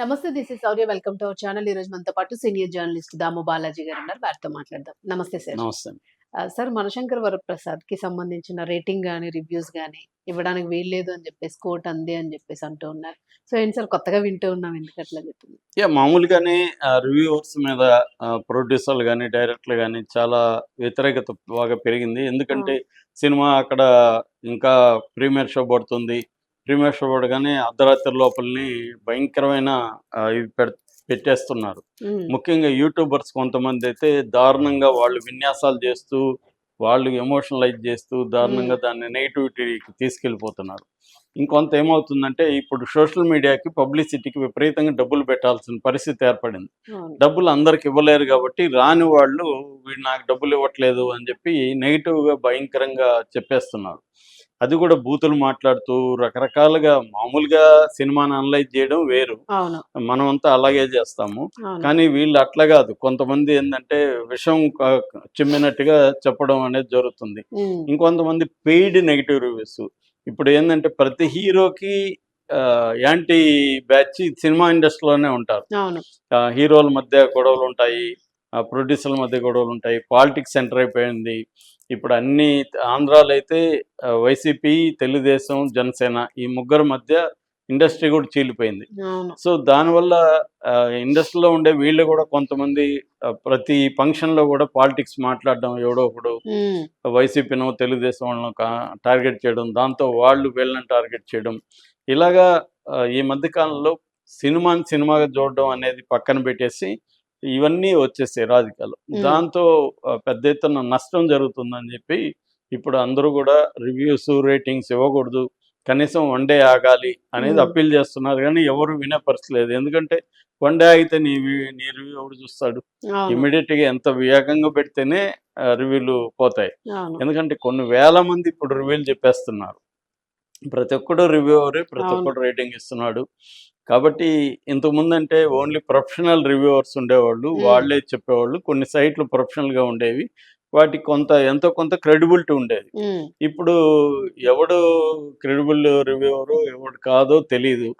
నమస్తే this is Sourya welcome to our channel ఈ రోజు మనతో పాటు సీనియర్ జర్నలిస్ట్ దాము బాలాజీ గారు ఉన్నారు. వారితో మాట్లాడదాం. నమస్తే సార్ నమస్తే. సార్ మనశంకర్ వరప్రసాద్కి సంబంధించిన రేటింగ్ గానీ రివ్యూస్ గానీ ఇవ్వడానికి వీల్లేదు అని చెప్పేసి కోర్ట్ అంది అని చెప్పేసి అంటూ ఉన్నారు. సో ఏంటి సార్ కొత్తగా వింటూ ఉన్నాం. ఎందుకు అట్లా చెప్తుంది యా మామూలుగానే రివ్యూవర్స్ మీద ప్రొడ్యూసర్లు కానీ డైరెక్టర్లు కానీ చాలా వ్యతిరేకత బాగా పెరిగింది. ఎందుకంటే సినిమా అక్కడ ఇంకా ప్రీమియర్ షో పడుతుంది. ప్రీమియర్ షో పడగానే అర్ధరాత్రి లోపలని భయంకరమైన ఇవి పెట్- పెట్టేస్తున్నారు. ముఖ్యంగా యూట్యూబర్స్ కొంతమంది అయితే దారుణంగా వాళ్ళు విన్యాసాలు చేస్తూ వాళ్ళు ఎమోషనలైజ్ చేస్తూ దారుణంగా దాన్ని నెగిటివిటీకి తీసుకెళ్ళిపోతున్నారు. ఇంకొంత ఏమవుతుందంటే ఇప్పుడు సోషల్ మీడియాకి పబ్లిసిటీకి విపరీతంగా డబ్బులు పెట్టాల్సిన పరిస్థితి ఏర్పడింది. డబ్బులు అందరికి ఇవ్వలేరు కాబట్టి రాని వాళ్ళు వీడు నాకు డబ్బులు ఇవ్వట్లేదు అని చెప్పి నెగిటివ్గా భయంకరంగా చెప్పేస్తున్నారు. అది కూడా బూతులు మాట్లాడుతూ రకరకాలుగా మామూలుగా సినిమాని అనలైజ్ చేయడం వేరు. అవును. మనమంతా అలాగే చేస్తాము. కానీ వీళ్ళు అట్లా కాదు. కొంతమంది ఏంటంటే విషం చిమ్మినట్టుగా చెప్పడం అనేది జరుగుతుంది. ఇంకొంతమంది పెయిడ్ నెగిటివ్ రివ్యూస్. ఇప్పుడు ఏంటంటే ప్రతి హీరోకి యాంటీ బ్యాచ్ సినిమా ఇండస్ట్రీలోనే ఉంటారు. హీరోల మధ్య గొడవలు ఉంటాయి ప్రొడ్యూసర్ల మధ్య గొడవలు ఉంటాయి పాలిటిక్స్ సెంటర్ అయిపోయింది. ఇప్పుడు అన్ని ఆంధ్రాలో అయితే వైసీపీ తెలుగుదేశం జనసేన ఈ ముగ్గురు మధ్య ఇండస్ట్రీ కూడా చీలిపోయింది. సో దానివల్ల ఇండస్ట్రీలో ఉండే వీళ్ళు కూడా కొంతమంది ప్రతి ఫంక్షన్లో కూడా పాలిటిక్స్ మాట్లాడడం ఎవడో ఒకడు వైసీపీనో తెలుగుదేశం వాళ్ళను టార్గెట్ చేయడం దాంతో వాళ్ళు వీళ్ళని టార్గెట్ చేయడం. ఇలాగా ఈ మధ్య కాలంలో సినిమాని సినిమాగా చూడడం అనేది పక్కన పెట్టేసి ఇవన్నీ వచ్చేసాయి రాజకీయాలు. దాంతో పెద్ద ఎత్తున నష్టం జరుగుతుందని చెప్పి ఇప్పుడు అందరూ కూడా రివ్యూస్ రేటింగ్స్ ఇవ్వకూడదు. కనీసం వన్ డే ఆగాలి అనేది. అప్పీల్ చేస్తున్నారు కానీ ఎవరు వినే పరిస్థితి లేదు. ఎందుకంటే వన్ డే ఆగితే నీ నీ రివ్యూ ఎవడు చూస్తాడు? అవును. ఇమీడియట్గా ఎంత వేగంగా పెడితేనే రివ్యూలు పోతాయి. ఎందుకంటే కొన్ని వేల మంది ఇప్పుడు రివ్యూలు చెప్పేస్తున్నారు. ప్రతి ఒక్కడు రివ్యూవరే ప్రతి. ఒక్కడు రేటింగ్ ఇస్తున్నాడు. కాబట్టి ఇంతకు ముందు అంటే ఓన్లీ ప్రొఫెషనల్ రివ్యూవర్స్ ఉండేవాళ్ళు. వాళ్ళే చెప్పేవాళ్ళు. కొన్ని సైట్లు ప్రొఫెషనల్గా ఉండేవి. వాటికి కొంత ఎంతో కొంత క్రెడిబిలిటీ ఉండేది. ఇప్పుడు ఎవడు క్రెడిబుల్ రివ్యూవరు ఎవడు కాదో తెలియదు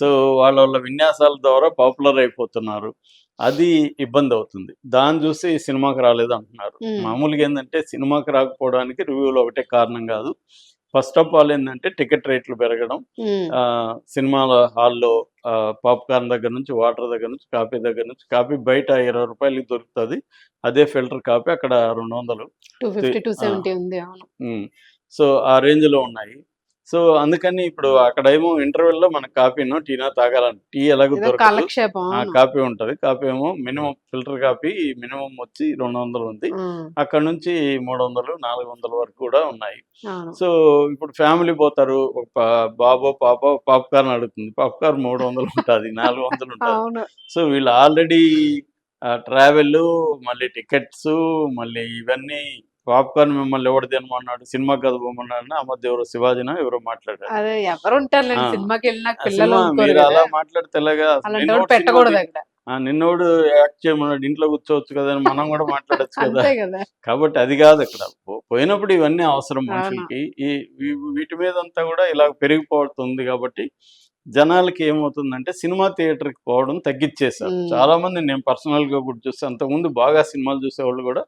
సో వాళ్ళ వాళ్ళ విన్యాసాల ద్వారా పాపులర్ అయిపోతున్నారు. అది ఇబ్బంది అవుతుంది. దాన్ని చూసి సినిమాకి రాలేదు అంటున్నారు. మామూలుగా ఏంటంటే సినిమాకి రాకపోవడానికి రివ్యూలు ఒకటే కారణం కాదు. ఫస్ట్ ఆఫ్ ఆల్ ఏంటంటే టికెట్ రేట్లు పెరగడం. ఆ, సినిమాల హాల్లో పాప్కార్న్ దగ్గర నుంచి వాటర్ దగ్గర నుంచి కాఫీ దగ్గర నుంచి కాఫీ బయట ఇరవై రూపాయలకి దొరుకుతుంది. అదే ఫిల్టర్ కాఫీ అక్కడ రెండు వందలు. టూ ఆ. సో ఆ రేంజ్లో ఉన్నాయి. సో అందుకని ఇప్పుడు అక్కడేమో ఇంటర్వెల్లో మన కాఫీనో టీనో తాగాలని. టీ ఎలాగో దొరకదు. కాఫీ ఉంటది. కాఫీ ఏమో మినిమం ఫిల్టర్ కాఫీ మినిమం వచ్చి రెండు వందలు ఉంది అక్కడ నుంచి మూడు వందలు నాలుగు వందల వరకు కూడా ఉన్నాయి. సో ఇప్పుడు ఫ్యామిలీ పోతారు. ఒక బాబో పాప పాప్కార్న్ అడుగుతుంది. పాప్కార్న్ మూడు వందలు ఉంటుంది నాలుగు వందలు ఉంటుంది సో వీళ్ళు ఆల్రెడీ ట్రావెల్ మళ్ళీ టికెట్స్ మళ్ళీ ఇవన్నీ పాప్కార్న్ మిమ్మల్ని ఎవడు తినమన్నాడు సినిమా కథ పోమన్నాడు మధ్య ఎవరో శివాజీన ఎవరో మాట్లాడారు అదే ఎవరు ఉంటారు. సినిమాకి పిల్లలు మీరు అలా కదా. మాట్లాడితే ఎలాగా? అలాంటి నిన్నోడు పెట్టకూడదు అక్కడ యాక్ట్ చేయమన్నాడు ఇంట్లో కూర్చోవచ్చు కదా అని మనం కూడా మాట్లాడొచ్చు కదా కాబట్టి అది కాదు అక్కడ పో- పోయినప్పుడు ఇవన్నీ అవసరం. మనుషులకి ఈ వీటి మీద అంతా కూడా ఇలా పెరిగిపోతుంది కాబట్టి జనాలకి ఏమవుతుందంటే సినిమా థియేటర్కి పోవడం తగ్గించేశారు. చాలా మంది నేను పర్సనల్గా కూడా చూస్తే అంతకుముందు బాగా సినిమాలు చూసేవాళ్ళు కూడా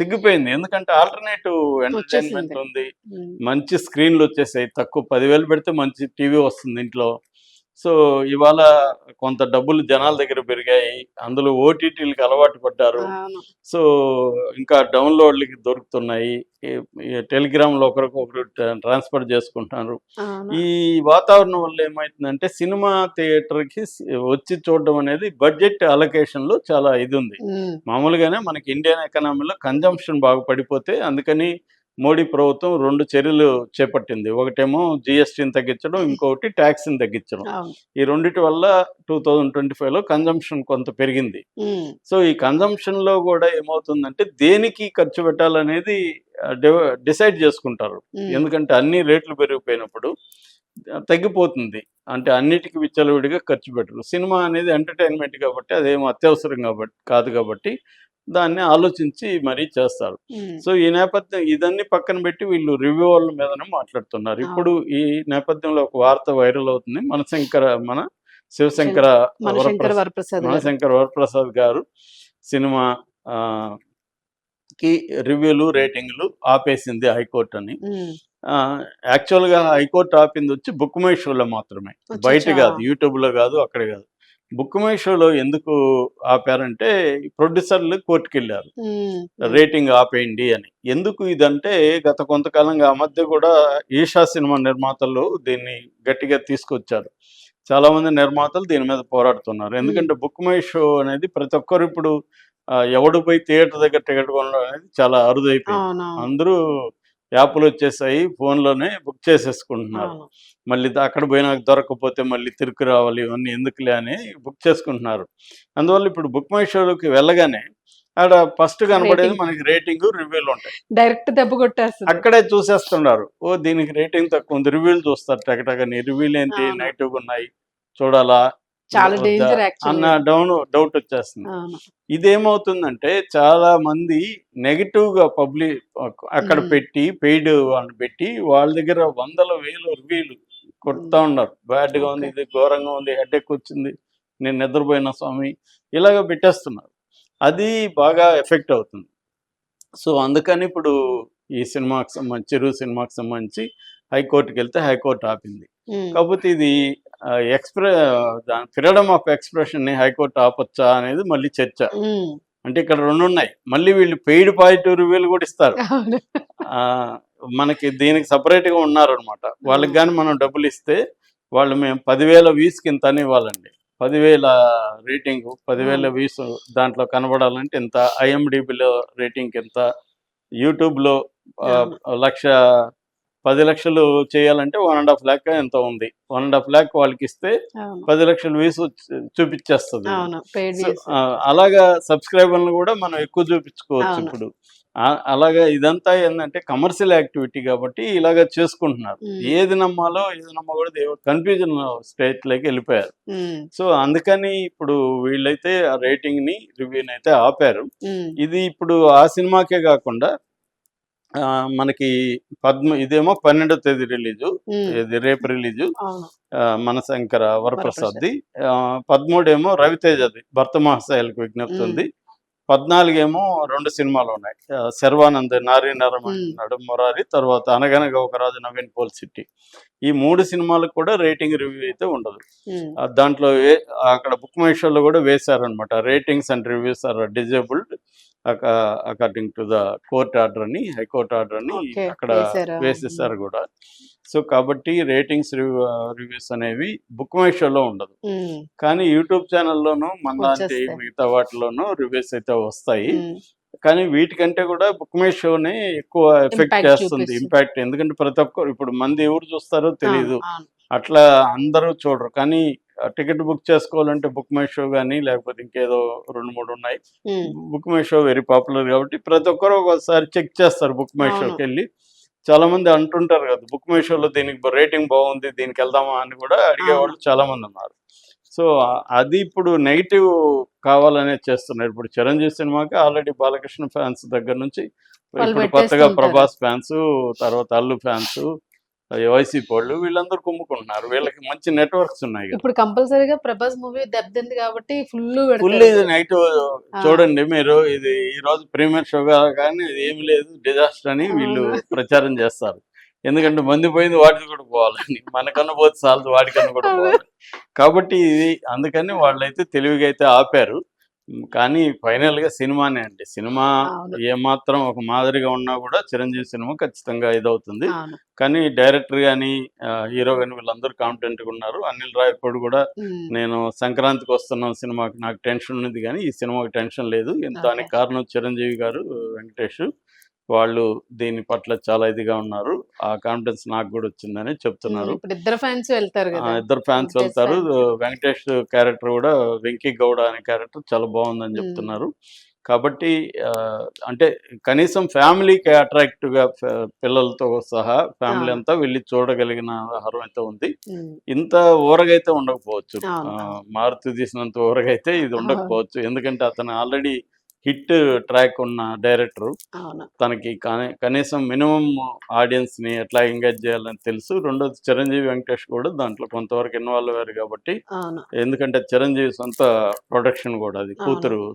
తగ్గిపోయింది. ఎందుకంటే ఆల్టర్నేటివ్ ఎంటర్టైన్మెంట్. ఉంది. మంచి స్క్రీన్లు వచ్చేసాయి. తక్కువ పదివేలు పెడితే మంచి టీవీ వస్తుంది ఇంట్లో. సో ఇవాళ కొంత డబ్బులు జనాల దగ్గర పెరిగాయి. అందులో ఓటీటీలకు అలవాటు పడ్డారు. సో ఇంకా డౌన్లోడ్లకి దొరుకుతున్నాయి. ఈ- ఈ టెలిగ్రామ్లో ఒకరికొకరు ట్రాన్స్ఫర్ చేసుకుంటున్నారు. ఈ వాతావరణం వల్ల ఏమవుతుందంటే సినిమా థియేటర్కి వచ్చి చూడడం అనేది బడ్జెట్ అలొకేషన్లో చాలా ఇది ఉంది మామూలుగానే మనకి ఇండియన్ ఎకనామీలో కన్జంప్షన్ బాగా పడిపోతే అందుకని మోడీ ప్రభుత్వం రెండు చర్యలు చేపట్టింది. ఒకటేమో జిఎస్టీని తగ్గించడం ఇంకొకటి ట్యాక్స్ని తగ్గించడం. ఈ రెండిటి వల్ల టూ థౌజండ్ ట్వంటీ ఫైవ్లో కన్జంప్షన్ కొంత పెరిగింది. సో ఈ కన్జంప్షన్లో కూడా ఏమవుతుందంటే దేనికి ఖర్చు పెట్టాలనేది డిసైడ్ చేసుకుంటారు. ఎందుకంటే అన్ని రేట్లు పెరిగిపోయినప్పుడు తగ్గిపోతుంది. అంటే అన్నిటికీ విచ్చలవిడిగా ఖర్చు పెట్టరు. సినిమా అనేది ఎంటర్టైన్మెంట్ కాబట్టి అదేం అత్యవసరం కాబట్టి కాదు కాబట్టి దాన్ని ఆలోచించి మరీ చేస్తారు సో ఈ నేపథ్యం ఇదన్నీ పక్కన పెట్టి వీళ్ళు రివ్యూవర్ల మీదనే మాట్లాడుతున్నారు. ఇప్పుడు ఈ నేపథ్యంలో ఒక వార్త వైరల్ అవుతుంది. మన శంకర మన శివశంకర మనశంకర్ వరప్రసాద్ గారు. మనశంకర్ వరప్రసాద్ గారు సినిమా ఆ, కి రివ్యూలు రేటింగ్లు ఆపేసింది హైకోర్టు అని. యాక్చువల్గా హైకోర్టు ఆపింది వచ్చి బుక్ మై షోలో మాత్రమే. బయట. కాదు యూట్యూబ్లో కాదు అక్కడ కాదు. బుక్ మై షోలో ఎందుకు ఆపారంటే ప్రొడ్యూసర్లు కోర్టుకు వెళ్ళారు రేటింగ్ ఆపేయండి అని. ఎందుకు ఇదంటే గత కొంతకాలంగా ఆ మధ్య కూడా ఈషా సినిమా నిర్మాతలు దీన్ని గట్టిగా తీసుకొచ్చారు. చాలా మంది నిర్మాతలు దీని మీద పోరాడుతున్నారు. ఎందుకంటే బుక్ మై షో అనేది ప్రతి ఒక్కరు ఇప్పుడు ఎవడు పోయి థియేటర్ దగ్గర టికెట్ కొనడం అనేది చాలా అరుదైపోయింది. అందరూ యాప్లు వచ్చేసాయి ఫోన్లోనే బుక్ చేసేసుకుంటున్నారు. మళ్ళీ అక్కడ పోయినాక దొరకకపోతే మళ్ళీ తిరుగు రావాలి ఇవన్నీ ఎందుకులే అని బుక్ చేసుకుంటున్నారు. అందువల్ల ఇప్పుడు బుక్ మై షోలోకి వెళ్ళగానే ఆడ ఫస్ట్ కనబడేది. మనకి రేటింగ్ రివ్యూలు ఉంటాయి. డైరెక్ట్ దెబ్బ కొట్టేస్తుంది. అక్కడే చూసేస్తున్నారు. ఓ దీనికి రేటింగ్ తక్కువ ఉంది రివ్యూలు చూస్తారు టకటకని. రివ్యూలు ఏంటి. నెగిటివ్ ఉన్నాయి. చూడాలా? చాలా డేంజర్ అన్న డౌన్ డౌట్ వచ్చేస్తుంది. ఇదేమవుతుందంటే చాలా మంది నెగిటివ్గా పబ్లిక్ అక్కడ. పెట్టి పెయిడ్ వాళ్ళని పెట్టి వాళ్ళ దగ్గర వందల వేలు రివ్యూలు కొడతా ఉన్నారు. బ్యాడ్గా ఉంది ఇది ఘోరంగా ఉంది హెడ్ ఎక్ వచ్చింది నేను నిద్రపోయిన స్వామి ఇలాగ పెట్టేస్తున్నారు. అది బాగా ఎఫెక్ట్ అవుతుంది. సో అందుకని ఇప్పుడు ఈ సినిమాకి సంబంధించి చిరు సినిమాకి సంబంధించి హైకోర్టుకి వెళ్తే హైకోర్టు ఆపింది. కాకపోతే ఇది ఎక్స్ప్రె ఫ్రీడమ్ ఆఫ్ ఎక్స్ప్రెషన్ని హైకోర్టు ఆపొచ్చా అనేది మళ్ళీ చర్చ. అంటే ఇక్కడ రెండు ఉన్నాయి. మళ్ళీ వీళ్ళు పెయిడ్ పాజిటివ్ రివ్యూలు కూడా ఇస్తారు. మనకి దీనికి సపరేట్గా ఉన్నారనమాట వాళ్ళకి కానీ మనం డబ్బులు ఇస్తే వాళ్ళు మేము పదివేల వ్యూస్ కింద అని ఇవ్వాలండి. పదివేల రేటింగ్ పదివేల ఆ. వ్యూస్ దాంట్లో కనబడాలంటే ఇంత ఐఎండిబిలో రేటింగ్ ఎంత యూట్యూబ్లో లక్ష పది లక్షలు చేయాలంటే వన్ అండ్ హాఫ్ ల్యాక్ ఎంత ఉంది? వన్ అండ్ హాఫ్ ల్యాక్ వాళ్ళకి ఇస్తే పది లక్షల వ్యూస్ చూపించేస్తుంది. అలాగా సబ్స్క్రైబర్లు కూడా మనం ఎక్కువ చూపించుకోవచ్చు. ఇప్పుడు. అలాగా ఇదంతా ఏంటంటే కమర్షియల్ యాక్టివిటీ కాబట్టి ఇలాగా చేసుకుంటున్నారు. ఏది నమ్మాలో ఏది నమ్మకూడదు కన్ఫ్యూజన్ స్టేట్లోకి వెళ్ళిపోయారు. సో అందుకని ఇప్పుడు వీళ్ళైతే ఆ రేటింగ్ని రివ్యూని అయితే ఆపారు. ఇది ఇప్పుడు ఆ సినిమాకే కాకుండా మనకి పద్మ ఇదేమో పన్నెండో తేదీ రిలీజు. ఇది రేపు రిలీజు. అవును. మనశంకర వరప్రసాద్ది. పదమూడేమో రవితేజది భర్త మహాశయాలకు విజ్ఞప్తి. ఉంది పద్నాలుగేమో రెండు సినిమాలు ఉన్నాయి. శర్వానంద్ నారీ నరమ మ్మ్. నడు మురారి తర్వాత అనగనగా ఒక రాజు నవీన్ పోల్ సిటీ ఈ మూడు సినిమాలకు కూడా రేటింగ్ రివ్యూ అయితే ఉండదు. దాంట్లో అక్కడ బుక్ మై షోలో కూడా వేశారనమాట ratings and reviews are disabled. According to the court order అని హైకోర్ట్ ఆర్డర్ అని Okay, అక్కడ? వేసేసారు కూడా. సో కాబట్టి రేటింగ్స్ రివ్యూస్ అనేవి బుక్ మై షోలో ఉండదు. కానీ యూట్యూబ్ ఛానల్లోనూ మన లాంటి. మిగతా వాటిలోనూ రివ్యూస్ అయితే వస్తాయి. కానీ వీటికంటే కూడా బుక్ మై షోనే ఎక్కువ ఎఫెక్ట్ చేస్తుంది. ఇంపాక్ట్ ఎందుకంటే ప్రతి ఒక్కరు ఇప్పుడు మంది ఎవరు చూస్తారో తెలియదు. అట్లా అందరూ చూడరు. కానీ టికెట్ బుక్ చేసుకోవాలంటే బుక్ మై షో కానీ లేకపోతే ఇంకేదో రెండు మూడు ఉన్నాయి. Book my show very popular కాబట్టి ప్రతి ఒక్కరు ఒకసారి చెక్ చేస్తారు బుక్ మై. షోకి వెళ్ళి చాలా మంది అంటుంటారు కదా బుక్ మై షోలో దీనికి రేటింగ్ బాగుంది దీనికి వెళ్దామా అని కూడా అడిగేవాళ్ళు చాలా మంది ఉన్నారు. సో అది ఇప్పుడు నెగిటివ్ కావాలనే చేస్తున్నారు. ఇప్పుడు చిరంజీవి సినిమాకి ఆల్రెడీ బాలకృష్ణ ఫ్యాన్స్ దగ్గర నుంచి ఇప్పుడు కొత్తగా. ప్రభాస్ ఫ్యాన్స్ తర్వాత అల్లు ఫ్యాన్స్ వైసీపీ వాళ్ళు వీళ్ళందరూ కుమ్ముకుంటున్నారు. వీళ్ళకి మంచి నెట్వర్క్స్ ఉన్నాయి ఇప్పుడు కంపల్సరీగా ప్రభాస్ మూవీ దెబ్బతింది కాబట్టి ఫుల్ ఫుల్ ఇది నైట్ చూడండి మీరు. ఇది ఈ రోజు ప్రీమియర్ షో కానీ ఇది ఏమి లేదు. డిజాస్టర్ అని వీళ్ళు ప్రచారం చేస్తారు. ఎందుకంటే మంది పోయింది వాటికి కూడా పోవాలని. మనకన్నా పోతే చాలు వాడికన్నా కూడా పోవాలి. కాబట్టి ఇది అందుకని వాళ్ళైతే తెలివిగా అయితే ఆపారు. కానీ ఫైనల్గా సినిమానే అండి. సినిమా. ఏమాత్రం ఒక మాదిరిగా ఉన్నా కూడా చిరంజీవి సినిమా ఖచ్చితంగా ఇదవుతుంది. కానీ డైరెక్టర్ కానీ హీరో కానీ వీళ్ళందరూ కాన్ఫిడెంట్గా ఉన్నారు. అనిల్ రాయపూడి కూడా నేను సంక్రాంతికి వస్తున్న సినిమాకి. నాకు టెన్షన్ ఉన్నది కానీ ఈ సినిమాకి టెన్షన్ లేదు. దానికి కారణం చిరంజీవి గారు వెంకటేష్. వాళ్ళు దీని పట్ల చాలా ఇదిగా ఉన్నారు. ఆ కాన్ఫిడెన్స్ నాకు కూడా వచ్చిందని చెప్తున్నారు. ఇద్దరు ఫ్యాన్స్ వెళ్తారు ఇద్దరు ఫ్యాన్స్ వెంకటేష్ వెళ్తారు. వెంకటేష్ క్యారెక్టర్ కూడా వెంకీ గౌడ అనే క్యారెక్టర్ చాలా బాగుందని. చెప్తున్నారు. కాబట్టి అంటే కనీసం ఫ్యామిలీకి అట్రాక్టివ్గా ఫ- పిల్లలతో సహా ఫ్యామిలీ. అంతా వెళ్ళి చూడగలిగిన ఆహారం అయితే ఉంది. ఇంత ఊరగైతే ఉండకపోవచ్చు. మారుతి తీసినంత ఊరగైతే ఇది ఉండకపోవచ్చు. ఎందుకంటే అతను ఆల్రెడీ హిట్ ట్రాక్ ఉన్న డైరెక్టర్. తనకి కనీ- కనీసం మినిమం ఆడియన్స్ని ఎట్లా ఎంగేజ్ చేయాలని తెలుసు. రెండోది చిరంజీవి వెంకటేష్ కూడా దాంట్లో కొంతవరకు ఇన్వాల్వ్ అయ్యారు కాబట్టి ఎందుకంటే చిరంజీవి సొంత ప్రొడక్షన్ కూడా అది. కూతురు